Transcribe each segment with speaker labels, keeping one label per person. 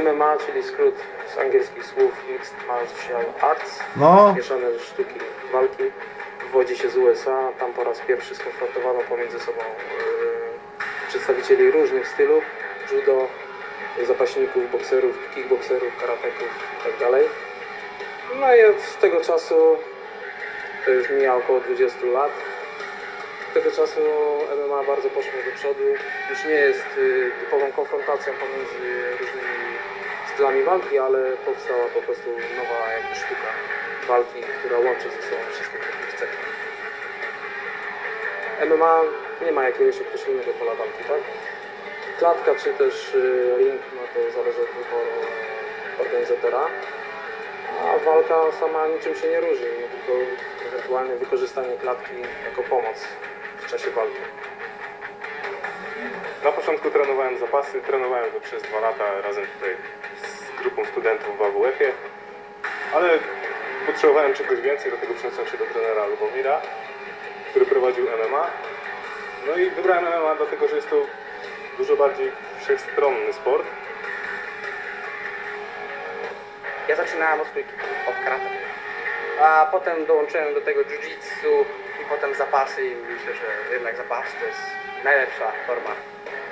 Speaker 1: MMA, czyli skrót z angielskich słów Mixed Martial Arts,
Speaker 2: No,
Speaker 1: mieszane sztuki walki. Wywodzi się z USA, tam po raz pierwszy skonfrontowano pomiędzy sobą e, przedstawicieli różnych stylów, judo, zapaśników, bokserów, kickbokserów, karateków itd. No i od tego czasu, to już mija około 20 lat, od tego czasu MMA bardzo poszło do przodu. Już nie jest y, typową konfrontacją pomiędzy różnymi stylami walki, ale powstała po prostu nowa jakby sztuka walki, która łączy ze sobą wszystkie te cechy. MMA nie ma jakiegoś określonego pola walki, tak? Klatka czy też y, ring, no to zależy od wyboru organizatora. A walka sama niczym się nie różni, tylko ewentualnie wykorzystanie klatki jako pomoc w czasie walki.
Speaker 3: Na początku trenowałem zapasy, trenowałem to przez dwa lata razem tutaj z grupą studentów w AWF-ie, ale potrzebowałem czegoś więcej, dlatego przeniosłem się do trenera Lubomira, który prowadził MMA. No i wybrałem MMA dlatego, że jest to dużo bardziej wszechstronny sport.
Speaker 4: Ja zaczynałem od od karate. A potem dołączyłem do tego jiu-jitsu i potem zapasy i myślę, że jednak zapasy to jest najlepsza forma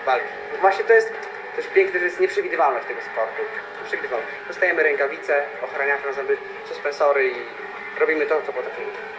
Speaker 4: walki. Właśnie to jest też piękne, że jest nieprzewidywalność tego sportu. Nieprzewidywalność. Dostajemy rękawice, ochraniacze na zęby, suspensory i robimy to, co potrafimy.